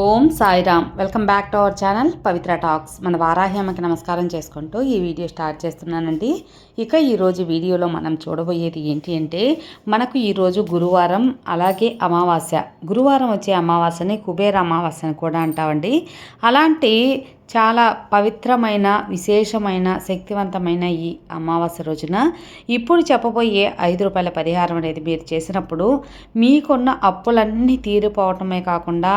Om Sairam. Welcome back to our channel Pavitra talks. మన వారాహ్యమ్మకి నమస్కారం చేసుకుంటూ ఈ వీడియో స్టార్ట్ చేస్తున్నానండి. ఇక ఈరోజు వీడియోలో మనం చూడబోయేది ఏంటి అంటే మనకు ఈరోజు గురువారం అలాగే అమావాస్య. గురువారం వచ్చే అమావాస్యని కుబేర అమావాస్య అని కూడా అంటామండి. అలాంటి చాలా పవిత్రమైన విశేషమైన శక్తివంతమైన ఈ అమావాస్య రోజున ఇప్పుడు చెప్పబోయే ఐదు రూపాయల పరిహారం అనేది మీరు చేసినప్పుడు మీకున్న అప్పులన్నీ తీరిపోవటమే కాకుండా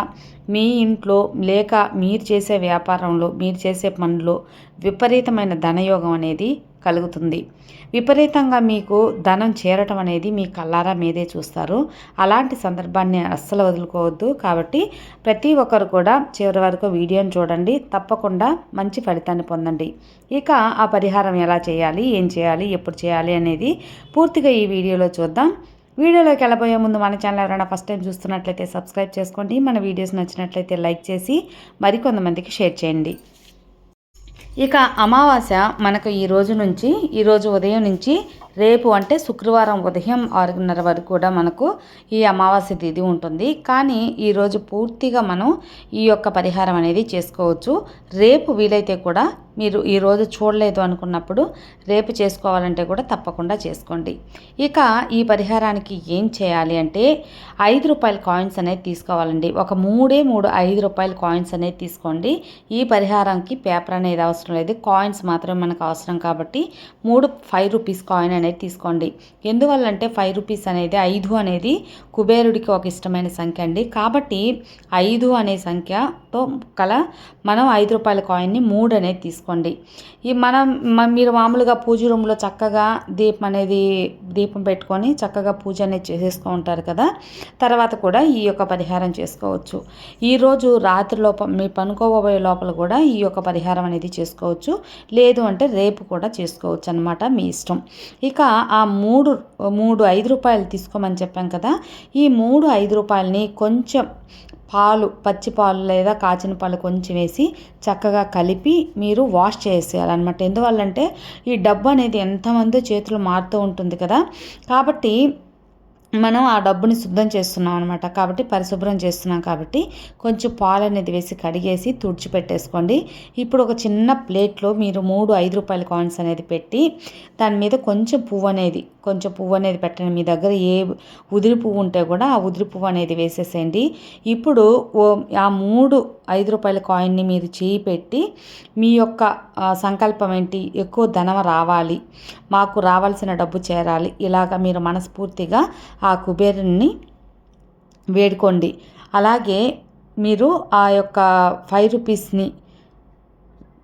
మీ ఇంట్లో లేక మీరు చేసే వ్యాపారంలో మీరు చేసే పనులు విపరీతమైన ధనయోగం అనేది కలుగుతుంది. విపరీతంగా మీకు ధనం చేరటం అనేది మీ కల్లారా మీదే చూస్తారు. అలాంటి సందర్భాన్ని అస్సలు వదులుకోవద్దు. కాబట్టి ప్రతి ఒక్కరు కూడా చివరి వరకు వీడియోని చూడండి. తప్పకుండా మంచి ఫలితాన్ని పొందండి. ఇక ఆ పరిహారం ఎలా చేయాలి? ఏం చేయాలి? ఎప్పుడు చేయాలి? అనేది పూర్తిగా ఈ వీడియోలో చూద్దాం. వీడియోలోకి వెళ్ళబోయే ముందు మన ఛానల్ ఎవరైనా ఫస్ట్ టైం చూస్తున్నట్లయితే సబ్స్క్రైబ్ చేసుకోండి. మన వీడియోస్ నచ్చినట్లయితే లైక్ చేసి మరికొంతమందికి షేర్ చేయండి. ఇక అమావాస్య మనకు ఈ రోజు నుంచి ఈరోజు ఉదయం నుంచి రేపు అంటే శుక్రవారం ఉదయం ఆరున్నర వరకు కూడా మనకు ఈ అమావాస్య తిథి ఉంటుంది. కానీ ఈరోజు పూర్తిగా మనం ఈ యొక్క పరిహారం అనేది చేసుకోవచ్చు. రేపు వీలైతే కూడా మీరు ఈరోజు చూడలేదు అనుకున్నప్పుడు రేపు చేసుకోవాలంటే కూడా తప్పకుండా చేసుకోండి. ఇక ఈ పరిహారానికి ఏం చేయాలి అంటే ఐదు రూపాయల కాయిన్స్ అనేది తీసుకోవాలండి. ఒక మూడే మూడు ఐదు రూపాయల కాయిన్స్ అనేది తీసుకోండి. ఈ పరిహారానికి పేపర్ అనేది అవసరం లేదు. కాయిన్స్ మాత్రమే మనకు అవసరం కాబట్టి మూడు ఫైవ్ రూపీస్ కాయిన్ అనేది తీసుకోండి. ఎందువల్లంటే ఫైవ్ రూపీస్ అనేది ఐదు అనేది కుబేరుడికి ఒక ఇష్టమైన సంఖ్య అండి. కాబట్టి ఐదు అనే సంఖ్యతో కల మనం ఐదు రూపాయల కాయిన్ని మూడు అనేది తీసుకోండి. ఈ మనం మీరు మామూలుగా పూజ రూమ్లో చక్కగా దీపం అనేది దీపం పెట్టుకొని చక్కగా పూజ అనేది చేసేసుకుంటారు ఉంటారు కదా తర్వాత కూడా ఈ యొక్క పరిహారం చేసుకోవచ్చు. ఈరోజు రాత్రి లోపల మీ పనుకోబోయే లోపల కూడా ఈ యొక్క పరిహారం అనేది చేసుకోవచ్చు. లేదు అంటే రేపు కూడా చేసుకోవచ్చు అనమాట మీ ఇష్టం. ఇక ఆ మూడు మూడు ఐదు రూపాయలు తీసుకోమని చెప్పాం కదా ఈ మూడు ఐదు రూపాయలని కొంచెం పాలు పచ్చి పాలు లేదా కాచిన పాలు కొంచెం వేసి చక్కగా కలిపి మీరు వాష్ చేసేయాలన్నమాట. ఎందువల్లంటే ఈ డబ్బు అనేది ఎంతమంది చేతులు మారుతూ ఉంటుంది కదా. కాబట్టి మనం ఆ డబ్బుని శుద్ధం చేస్తున్నాం అనమాట కాబట్టి పరిశుభ్రం చేస్తున్నాం కాబట్టి కొంచెం పాలు అనేది వేసి కడిగేసి తుడిచిపెట్టేసుకోండి ఇప్పుడు ఒక చిన్న ప్లేట్లో మీరు మూడు ఐదు రూపాయల కాయిన్స్ అనేది పెట్టి దాని మీద కొంచెం పువ్వు అనేది కొంచెం పువ్వు అనేది పెట్టండి. మీ దగ్గర ఏ ఉదిరి పువ్వు ఉంటే కూడా ఆ ఉదిరి పువ్వు అనేది వేసేసేయండి. ఇప్పుడు ఆ మూడు ఐదు రూపాయల కాయిన్ని మీరు చేయి పెట్టి మీ యొక్క సంకల్పం ఏంటి? ఎక్కువ ధనం రావాలి. మాకు రావాల్సిన డబ్బు చేరాలి. ఇలాగ మీరు మనస్ఫూర్తిగా ఆ కుబేరుని వేడుకోండి. అలాగే మీరు ఆ యొక్క ఫైవ్ రూపీస్ని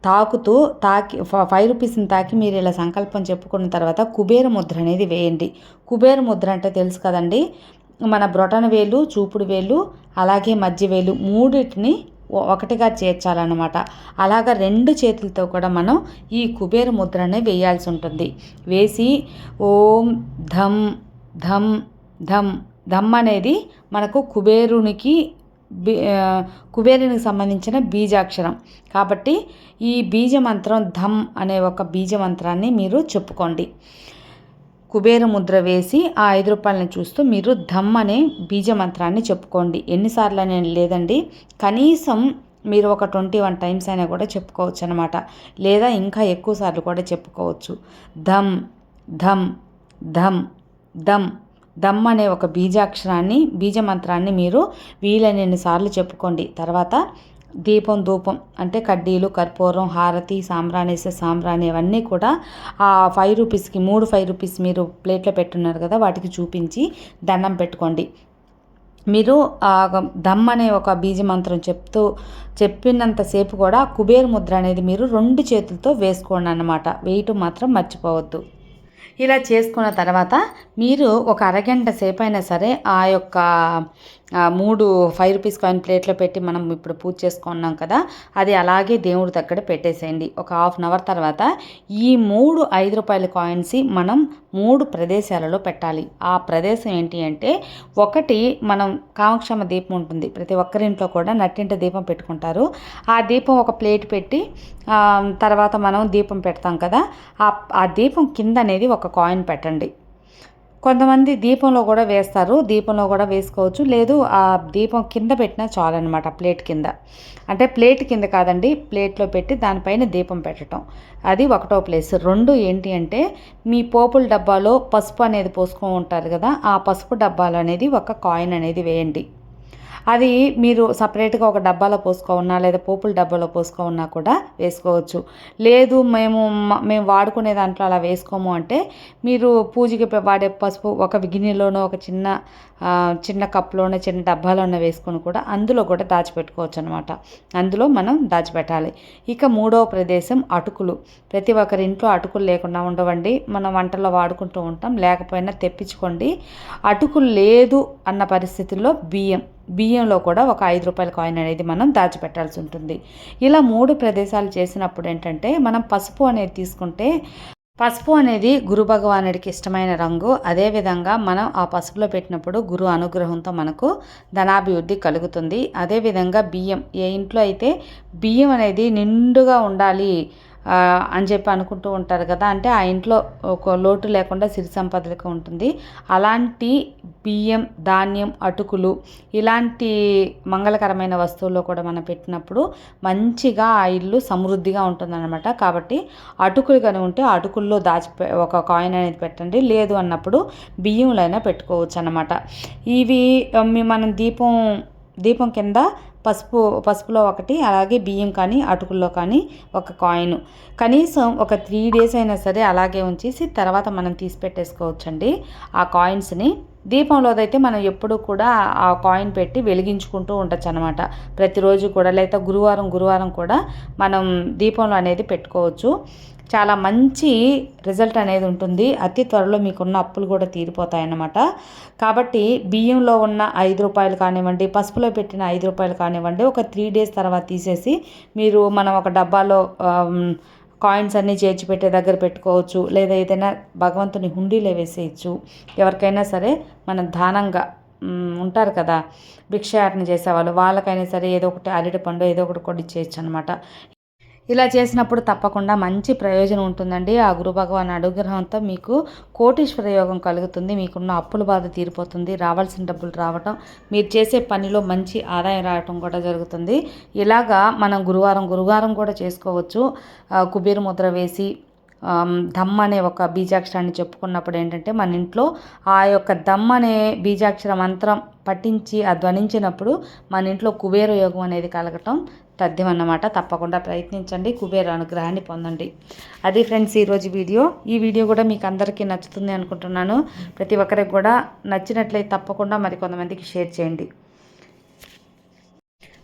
తాకుతూ తాకి ఫైవ్ రూపీస్ని తాకి మీరు ఇలా సంకల్పం చెప్పుకున్న తర్వాత కుబేర ముద్ర అనేది వేయండి. కుబేర ముద్ర అంటే తెలుసు కదండి? మన బ్రొటన వేలు చూపుడు వేలు అలాగే మధ్య వేలు మూడింటిని ఒకటిగా చేర్చాలన్నమాట. అలాగ రెండు చేతులతో కూడా మనం ఈ కుబేర ముద్రనే వేయాల్సి ఉంటుంది. వేసి ఓం ధమ్ ధమ్ ధమ్ ధమ్ అనేది మనకు కుబేరునికి బీ కుబేరునికి సంబంధించిన బీజాక్షరం. కాబట్టి ఈ బీజమంత్రం ధమ్ అనే ఒక బీజమంత్రాన్ని మీరు చెప్పుకోండి. కుబేర ముద్ర వేసి ఆ ఐదు రూపాయలని చూస్తూ మీరు ధమ్ అనే బీజమంత్రాన్ని చెప్పుకోండి. ఎన్నిసార్లు అని లేదండి. కనీసం మీరు ఒక ట్వంటీ వన్ టైమ్స్ అయినా కూడా చెప్పుకోవచ్చు అనమాట లేదా ఇంకా ఎక్కువ సార్లు కూడా చెప్పుకోవచ్చు. ధమ్ ధమ్ ధమ్ ధమ్ దమ్ అనే ఒక బీజాక్షరాన్ని బీజమంత్రాన్ని మీరు వీలైనన్ని సార్లు చెప్పుకోండి. తర్వాత దీపం ధూపం అంటే కడ్డీలు కర్పూరం హారతి సాంబ్రాణేసే సాంబ్రాణి అవన్నీ కూడా ఆ ఫైవ్ రూపీస్కి మూడు ఫైవ్ రూపీస్ మీరు ప్లేట్లో పెట్టున్నారు కదా వాటికి చూపించి దండం పెట్టుకోండి. మీరు దమ్ అనే ఒక బీజమంత్రం చెప్తూ చెప్పినంతసేపు కూడా కుబేర్ ముద్ర అనేది మీరు రెండు చేతులతో వేసుకోండి అన్నమాట. వేయటం మాత్రం మర్చిపోవద్దు. ఇలా చేసుకున్న తర్వాత మీరు ఒక అరగంట సేపు అయినా సరే ఆ యొక్క మూడు ఫైవ్ రూపీస్ కాయిన్ ప్లేట్లో పెట్టి మనం ఇప్పుడు పూజ చేసుకున్నాం కదా అది అలాగే దేవుడి దగ్గర పెట్టేసేయండి. ఒక హాఫ్ అన్ అవర్ తర్వాత ఈ మూడు ఐదు రూపాయల కాయిన్స్ మనం మూడు ప్రదేశాలలో పెట్టాలి. ఆ ప్రదేశం ఏంటి అంటే ఒకటి మనం కామక్షమ దీపం ఉంటుంది. ప్రతి ఒక్కరింట్లో కూడా నట్టింటి దీపం పెట్టుకుంటారు. ఆ దీపం ఒక ప్లేట్ పెట్టి తర్వాత మనం దీపం పెడతాం కదా ఆ దీపం కింద అనేది ఒక కాయిన్ పెట్టండి. కొంతమంది దీపంలో కూడా వేస్తారు. దీపంలో కూడా వేసుకోవచ్చు. లేదు ఆ దీపం కింద పెట్టినా చాలన్నమాట ప్లేట్ కింద. అంటే ప్లేట్ కింద కాదండి ప్లేట్లో పెట్టి దానిపైన దీపం పెట్టడం అది ఒకటో ప్లేస్. రెండు ఏంటి అంటే మీ పోపుల డబ్బాలో పసుపు అనేది పోసుకొని ఉంటారు కదా ఆ పసుపు డబ్బాలు అనేది ఒక కాయిన్ అనేది వేయండి. అది మీరు సపరేట్గా ఒక డబ్బాలో పోసుకోవన్నా లేదా పోపుల డబ్బాలో పోసుకోవన్నా కూడా వేసుకోవచ్చు. లేదు మేము మేము వాడుకునే దాంట్లో అలా వేసుకోము అంటే మీరు పూజకి వాడే పసుపు ఒక గిన్నెలోనో ఒక చిన్న చిన్న కప్లోనో చిన్న డబ్బాలోనో వేసుకొని కూడా అందులో కూడా దాచిపెట్టుకోవచ్చు అనమాట అందులో మనం దాచిపెట్టాలి. ఇక మూడవ ప్రదేశం అటుకులు. ప్రతి ఒక్కరి ఇంట్లో అటుకులు లేకుండా ఉండవండి. మనం వంటల్లో వాడుకుంటూ ఉంటాం. లేకపోయినా తెప్పించుకోండి. అటుకులు లేదు అన్న పరిస్థితుల్లో బియ్యం. బియ్యంలో కూడా ఒక ఐదు రూపాయల కాయిన్ అనేది మనం దాచిపెట్టాల్సి ఉంటుంది. ఇలా మూడు ప్రదేశాలు చేసినప్పుడు ఏంటంటే మనం పసుపు అనేది తీసుకుంటే పసుపు అనేది గురు భగవానుడికి ఇష్టమైన రంగు. అదేవిధంగా మనం ఆ పసుపులో పెట్టినప్పుడు గురు అనుగ్రహంతో మనకు ధనాభివృద్ధి కలుగుతుంది. అదేవిధంగా బియ్యం ఏ ఇంట్లో అయితే బియ్యం అనేది నిండుగా ఉండాలి అని చెప్పి అనుకుంటూ ఉంటారు కదా. అంటే ఆ ఇంట్లో ఒక లోటు లేకుండా సిరి సంపదలకు ఉంటుంది. అలాంటి బియ్యం ధాన్యం అటుకులు ఇలాంటి మంగళకరమైన వస్తువుల్లో కూడా మనం పెట్టినప్పుడు మంచిగా ఆ ఇల్లు సమృద్ధిగా ఉంటుందన్నమాట. కాబట్టి అటుకులు కానీ ఉంటే అటుకుల్లో దాచి ఒక కాయిన్ అనేది పెట్టండి. లేదు అన్నప్పుడు బియ్యంలో అయినా పెట్టుకోవచ్చు అన్నమాట ఇవి మనం దీపం దీపం కింద పసుపు పసుపులో ఒకటి అలాగే బియ్యం కానీ అటుకుల్లో కానీ ఒక కాయిన్. కనీసం ఒక త్రీ డేస్ అయినా సరే అలాగే ఉంచేసి తర్వాత మనం తీసి పెట్టేసుకోవచ్చండి ఆ కాయిన్స్ని. దీపంలోదైతే మనం ఎప్పుడు కూడా ఆ కాయిన్ పెట్టి వెలిగించుకుంటూ ఉండొచ్చు అనమాట ప్రతిరోజు కూడా లేదా గురువారం గురువారం కూడా మనం దీపంలో అనేది పెట్టుకోవచ్చు. చాలా మంచి రిజల్ట్ అనేది ఉంటుంది. అతి త్వరలో మీకున్న అప్పులు కూడా తీరిపోతాయన్నమాట. కాబట్టి బియ్యంలో ఉన్న ఐదు రూపాయలు కానివ్వండి పసుపులో పెట్టిన ఐదు రూపాయలు కానివ్వండి ఒక త్రీ డేస్ తర్వాత తీసేసి మీరు మనం ఒక డబ్బాలో కాయిన్స్ అన్నీ చేర్చి పెట్టే దగ్గర పెట్టుకోవచ్చు. లేదా ఏదైనా భగవంతుని హుండీలో వేసేయచ్చు. ఎవరికైనా సరే మనం దానంగా ఉంటారు కదా భిక్షాటన చేసేవాళ్ళు. వాళ్ళకైనా సరే ఏదో ఒకటి అరటి పండు ఏదో ఒకటి కొట్టి చేయొచ్చు అనమాట ఇలా చేసినప్పుడు తప్పకుండా మంచి ప్రయోజనం ఉంటుందండి. ఆ గురు భగవాన్ అనుగ్రహంతో మీకు కోటీశ్వర యోగం కలుగుతుంది. మీకున్న అప్పుల బాధ తీరిపోతుంది. రావాల్సిన డబ్బులు రావటం మీరు చేసే పనిలో మంచి ఆదాయం రావటం కూడా జరుగుతుంది. ఇలాగా మనం గురువారం గురువారం కూడా చేసుకోవచ్చు. కుబేర ముద్ర వేసి దమ్ అనే ఒక బీజాక్షరాన్ని చెప్పుకున్నప్పుడు ఏంటంటే మన ఇంట్లో ఆ యొక్క దమ్ అనే బీజాక్షర మంత్రం పఠించి ఆ ధ్వనించినప్పుడు మన ఇంట్లో కుబేర యోగం అనేది కలగటం తథ్యం అన్నమాట తప్పకుండా ప్రయత్నించండి. కుబేర అనుగ్రహాన్ని పొందండి. అది ఫ్రెండ్స్ ఈరోజు వీడియో. ఈ వీడియో కూడా మీకు అందరికీ నచ్చుతుంది అనుకుంటున్నాను. ప్రతి ఒక్కరికి కూడా నచ్చినట్లయితే తప్పకుండా మరి కొంతమందికి షేర్ చేయండి.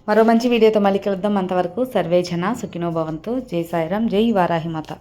మరో మంచి వీడియోతో మళ్ళీ కలుద్దాం. అంతవరకు సర్వేజన సుఖినో భవంతు. జై సాయిరాం జై వారాహిమాత.